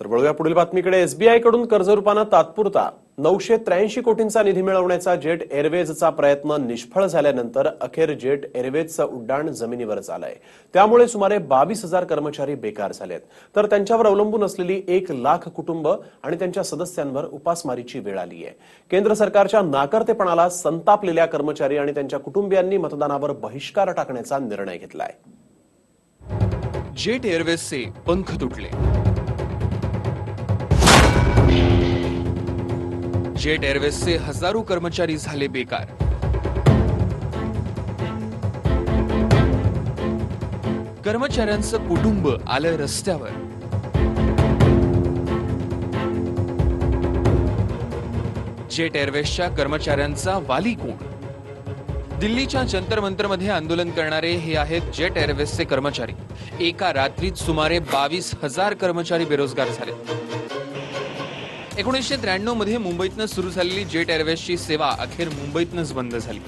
तर वळूया पुढील बातमीकडे. एसबीआयकडून कर्जरूपानं तात्पुरता नऊशे त्र्याऐंशी कोटींचा निधी मिळवण्याचा जेट एअरवेजचा प्रयत्न निष्फळ झाल्यानंतर अखेर जेट एअरवेजचं उड्डाण जमिनीवरच आलंय त्यामुळे सुमारे बावीस हजार कर्मचारी बेकार झालेत. तर त्यांच्यावर अवलंबून असलेली एक लाख कुटुंब आणि त्यांच्या सदस्यांवर उपासमारीची वेळ आली आहे. केंद्र सरकारच्या नाकर्तेपणाला संतापलेल्या कर्मचारी आणि त्यांच्या कुटुंबियांनी मतदानावर बहिष्कार टाकण्याचा निर्णय घेतलाय. जेट एअरवेजचे पंख तुटले. जेट एअरवेजचे हजारो कर्मचारी झाले बेकार. कर्मचाऱ्यांचं कुटुंब आलं रस्त्यावर. जेट एअरवेजच्या कर्मचाऱ्यांचा वाली कोण? दिल्लीच्या जंतर मंतरमध्ये आंदोलन करणारे हे आहेत जेट एअरवेजचे कर्मचारी. एका रात्रीत सुमारे बावीस हजार कर्मचारी बेरोजगार झाले एकोणीसशे त्र्याण्णवमध्ये मुंबईतनं सुरू झालेली जेट एअरवेजची सेवा अखेर मुंबईतनंच बंद झाली.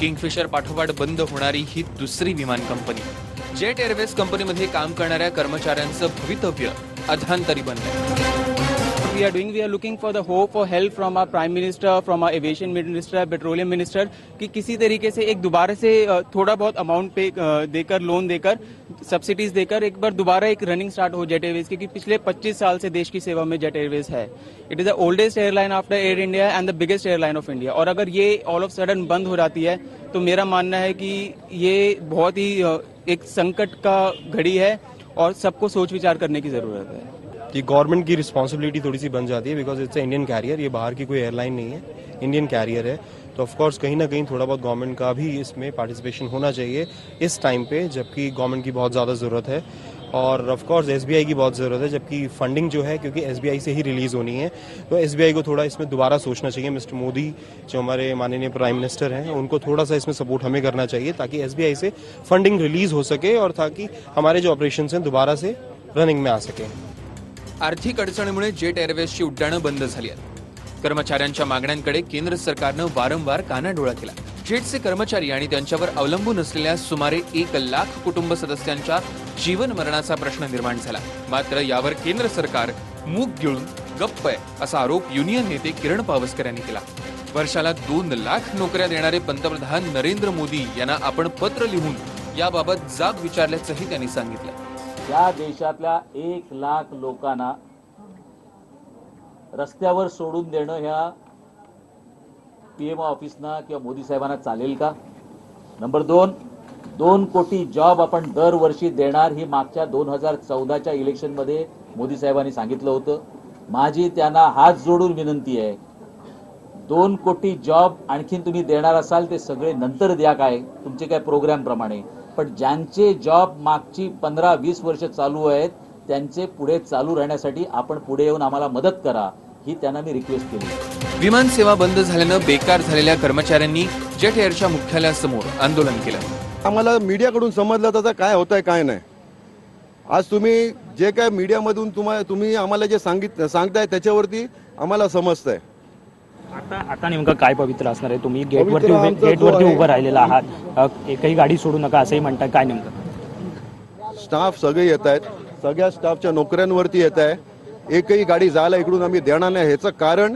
किंगफिशर पाठोपाठ बंद होणारी ही दुसरी विमान कंपनी. जेट एअरवेज कंपनीमध्ये काम करणाऱ्या कर्मचाऱ्यांचं भवितव्य अधांतरी बनलं we are doing, we are looking for the hope for help from our prime minister, from our aviation minister, petroleum minister, कि किसी तरीके से एक दोबारा से थोड़ा बहुत अमाउंट पे देकर लोन देकर सब्सिडीज देकर एक बार दोबारा एक रनिंग स्टार्ट हो जेट एयरवेज क्योंकि पिछले 25 साल से देश की सेवा में जेट एयरवेज है। It is the oldest airline after Air India and the biggest airline of India और अगर ये ऑल ऑफ़ सडन बंद हो जाती है तो मेरा मानना है कि ये बहुत ही एक संकट का घड़ी है और सबको सोच विचार करने की ज़रूरत है। कि गवर्नमेंट की रिस्पॉन्सिबिलिटी थोड़ी सी बन जाती है बिकॉज़ इट्स इंडियन कैरियर ये बाहर की कोई एयरलाइन नहीं है इंडियन कैरियर है। तो ऑफ़ कोर्स कहीं ना कहीं थोड़ा बहुत गवर्नमेंट का भी इसमें पार्टिसिपेशन होना चाहिए इस टाइम पे, जबकि गवर्नमेंट की बहुत ज़्यादा ज़रूरत है। और ऑफ़ कोर्स एस की बहुत ज़रूरत है, जबकि फंडिंग जो है, क्योंकि एसबीआई से ही रिलीज़ होनी है। तो एसबीआई को थोड़ा इसमें दोबारा सोचना चाहिए। मिस्टर मोदी जो हमारे माननीय प्राइम मिनिस्टर हैं, उनको थोड़ा सा इसमें सपोर्ट हमें करना चाहिए, ताकि एसबीआई से फंडिंग रिलीज़ हो सके और ताकि हमारे जो ऑपरेशन हैं दोबारा से रनिंग में आ सके। आर्थिक अडचणीमुळे जेट एअरवेजची उड्डाणं बंद झाली आहेत. कर्मचाऱ्यांच्या मागण्यांकडे केंद्र सरकारनं वारंवार कानाडोळा केला. जेटचे कर्मचारी आणि त्यांच्यावर अवलंबून असलेल्या सुमारे एक लाख कुटुंब सदस्यांच्या जीवन मरणाचा प्रश्न निर्माण झाला. मात्र यावर केंद्र सरकार मूग गिळून गप्प आहे असा आरोप युनियन नेते किरण पावसकर यांनी केला. वर्षाला दोन लाख नोकऱ्या देणारे पंतप्रधान नरेंद्र मोदी यांना आपण पत्र लिहून याबाबत जाब विचारल्याचंही त्यांनी सांगितलं. या देशातल्या एक लाख लोकांना रस्त्यावर सोडून देणं ह्या पीएमओ ऑफिसना किंवा मोदी साहेबांना चालेल का? नंबर दोन दोन कोटी जॉब आपण दरवर्षी देणार ही मागच्या दोन हजार चौदाच्या इलेक्शनमध्ये मोदी साहेबांनी सांगितलं होतं. माझी त्यांना हात जोडून विनंती आहे. दोन कोटी जॉब आणखीन तुम्ही देणार असाल ते सगळे नंतर द्या काय? तुमचे काय प्रोग्रॅम प्रमाणे. पण ज्यांचे जॉब मागची पंधरा वीस वर्ष चालू आहेत त्यांचे पुढे चालू राहण्यासाठी आपण पुढे येऊन आम्हाला मदत करा ही त्यांना मी रिक्वेस्ट केली. विमान सेवा बंद झाल्यानं बेकार झालेल्या कर्मचाऱ्यांनी जेट एअरच्या मुख्यालयासमोर आंदोलन केलं. आम्हाला मीडियाकडून समजलं तसं काय होत आहे काय नाही. आज तुम्ही जे काय मीडियामधून तुम्हा तुम्ही आम्हाला जे सांगित सांगताय त्याच्यावरती आम्हाला समजतंय. आता आता नेमकं काय पवित्र असणार आहे? तुम्ही गेटवरती उभे गेटवरती उभं राहिलेला आहात. एकही गाडी सोडू नका असंही म्हणताय काय नेमकं? स्टाफ सगळे येत आहेत. सगळ्या स्टाफच्या नोकऱ्यांवरती येत आहे. एकही गाडी जायला इकडून आम्ही देणार नाही. ह्याचं कारण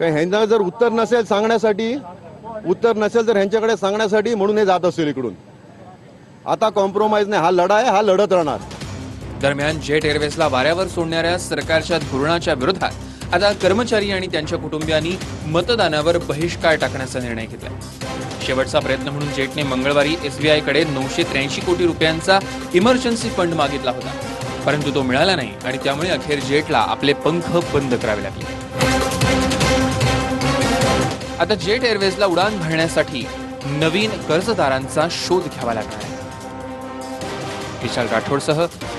काय ह्यांना जर उत्तर नसेल सांगण्यासाठी उत्तर नसेल तर ह्यांच्याकडे सांगण्यासाठी म्हणून हे जात असेल इकडून. आता कॉम्प्रोमाइज नाही. हा लढा आहे हा लढत राहणार. दरम्यान जेट एअरवेजला वाऱ्यावर सोडणाऱ्या सरकारच्या धोरणाच्या विरोधात आता कर्मचारी आणि त्यांच्या कुटुंबियांनी मतदानावर बहिष्कार टाकण्याचा निर्णय घेतला शेवटचा प्रयत्न म्हणून जेटने मंगळवारी एसबीआयकडे नऊशे त्र्याऐंशी कोटी रुपयांचा इमर्जन्सी फंड मागितला होता. परंतु तो मिळाला नाही आणि त्यामुळे अखेर जेटला आपले पंख बंद करावे लागले. आता जेट एअरवेजला उडान भरण्यासाठी नवीन कर्जदारांचा शोध घ्यावा लागणार आहे. विशाल राठोडसह